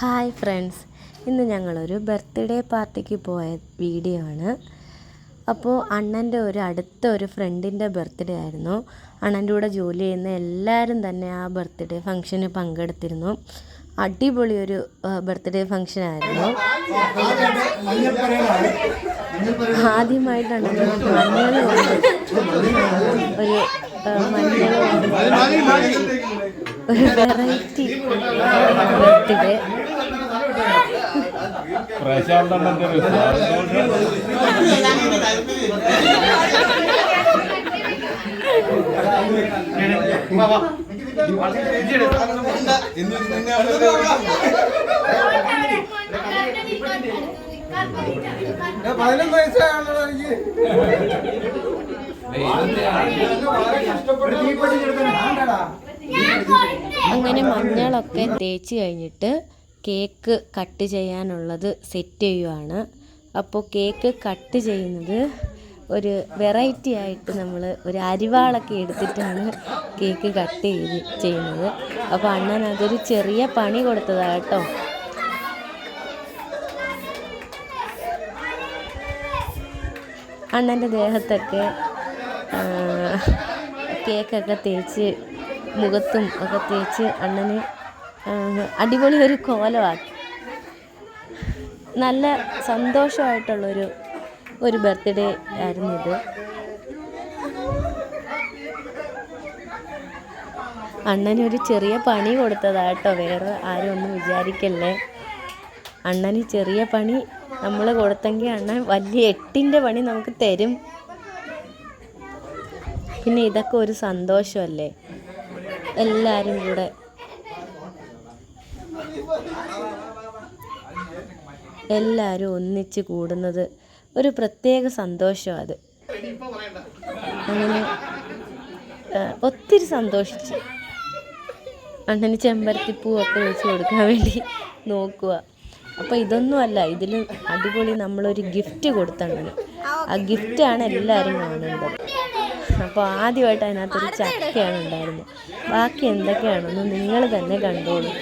Hi friends ഇന്ന് ഞങ്ങളൊരു birthday പാർട്ടിക്ക് പോയ വീഡിയോ ആണ്. അപ്പോൾ അണ്ണന്റെ ഒരു അടുത്ത ഒരു ഫ്രണ്ടിന്റെ ബർത്ത്ഡേ ആയിരുന്നു. അണ്ണന്റെ കൂടെ ജോലി ചെയ്യുന്ന എല്ലാവരും തന്നെ ആ ബർത്ത്ഡേ ഫംഗ്ഷന് പങ്കെടുത്തിരുന്നു. അടിപൊളി ഒരു ബർത്ത്ഡേ ഫംഗ്ഷൻ ആയിരുന്നു. ആദ്യമായിട്ടാണ് ഒരു മഞ്ഞൾ ഒരു വെറൈറ്റി ബർത്ത്ഡേ പതിനൊന്ന് വയസ്സാണല്ലോ എനിക്ക് കഷ്ടപ്പെട്ട് തീപ്പെട്ടിച്ചെടുത്തേ വേണ്ടടാ അങ്ങനെ മഞ്ഞളൊക്കെ തേച്ച് കഴിഞ്ഞിട്ട് കേക്ക് കട്ട് ചെയ്യാനുള്ളത് സെറ്റ് ചെയ്യുവാണ്. അപ്പോൾ കേക്ക് കട്ട് ചെയ്യുന്നത് ഒരു വെറൈറ്റി ആയിട്ട് നമ്മൾ ഒരു അരിവാളൊക്കെ എടുത്തിട്ടാണ് കേക്ക് കട്ട് ചെയ്ത് ചെയ്യുന്നത്. അപ്പോൾ അണ്ണൻ അതൊരു ചെറിയ പണി കൊടുത്തതാണ് കേട്ടോ. അണ്ണന്റെ ദേഹത്തൊക്കെ കേക്കൊക്കെ തേച്ച് മുഖത്തും ഒക്കെ തേച്ച് അണ്ണന് അടിപൊളി ഒരു കോലമാക്കി. നല്ല സന്തോഷമായിട്ടുള്ളൊരു ഒരു ബർത്ത്ഡേ ആയിരുന്നു ഇത്. അണ്ണന് ഒരു ചെറിയ പണി കൊടുത്തതാട്ടോ വേറെ ആരും ഒന്നും വിചാരിക്കല്ലേ. അണ്ണന് ചെറിയ പണി നമ്മൾ കൊടുത്തെങ്കിൽ അണ്ണൻ വലിയ എട്ടിന്റെ പണി നമുക്ക് തരും. പിന്നെ ഇതൊക്കെ ഒരു സന്തോഷമല്ലേ? എല്ലാവരും കൂടെ. എല്ലാവരും ഒന്നിച്ച് കൂടുന്നത് ഒരു പ്രത്യേക സന്തോഷം അത്. അങ്ങനെ ഒത്തിരി സന്തോഷിച്ചു. അണ്ണന് ചെമ്പരത്തിപ്പൂവൊക്കെ വെച്ച് കൊടുക്കാൻ വേണ്ടി നോക്കുക അപ്പോൾ ഇതൊന്നുമല്ല ഇതിൽ അടിപൊളി നമ്മളൊരു ഗിഫ്റ്റ് കൊടുത്തണ്ണന് ആ ഗിഫ്റ്റാണ് എല്ലാവരും കാണേണ്ടത് അപ്പോൾ ആദ്യമായിട്ട് അതിനകത്തൊരു ചക്കയാണ് ഉണ്ടായിരുന്നത്. ബാക്കി എന്തൊക്കെയാണെന്ന് നിങ്ങൾ തന്നെ കണ്ടോളൂ.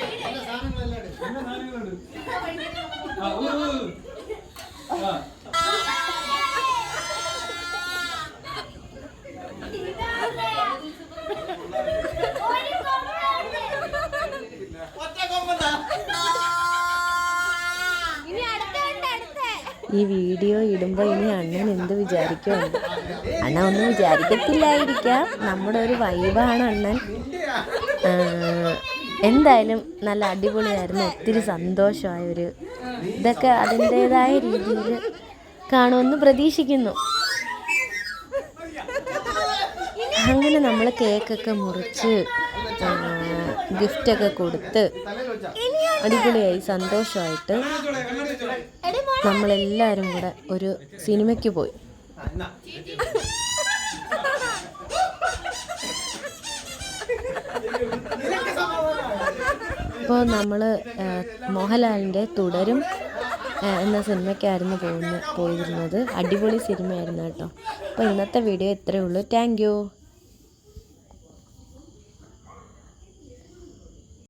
ഈ വീഡിയോ ഇടുമ്പോൾ ഇനി അണ്ണൻ എന്ത് വിചാരിക്കുമെന്ന് അണ്ണ ഒന്നും വിചാരിക്കത്തില്ലായിരിക്കാം. നമ്മുടെ ഒരു വൈബാണ് അണ്ണൻ. എന്തായാലും നല്ല അടിപൊളിയായിരുന്നു. ഒത്തിരി സന്തോഷമായ ഒരു ഇതൊക്കെ അതിന്റേതായ രീതിയിൽ കാണുമെന്ന് പ്രതീക്ഷിക്കുന്നു. അങ്ങനെ നമ്മൾ കേക്കൊക്കെ മുറിച്ച് ഗിഫ്റ്റൊക്കെ കൊടുത്ത് അടിപൊളിയായി സന്തോഷമായിട്ട് നമ്മളെല്ലാവരും കൂടെ ഒരു സിനിമയ്ക്ക് പോയി. ഇപ്പോൾ നമ്മൾ മോഹൻലാലിന്റെ തുടരും എന്ന സിനിമയ്ക്കായിരുന്നു പോകുന്ന പോയിരുന്നത്. അടിപൊളി സിനിമയായിരുന്നു കേട്ടോ. അപ്പോൾ ഇന്നത്തെ വീഡിയോ ഇത്രയേ ഉള്ളൂ. താങ്ക്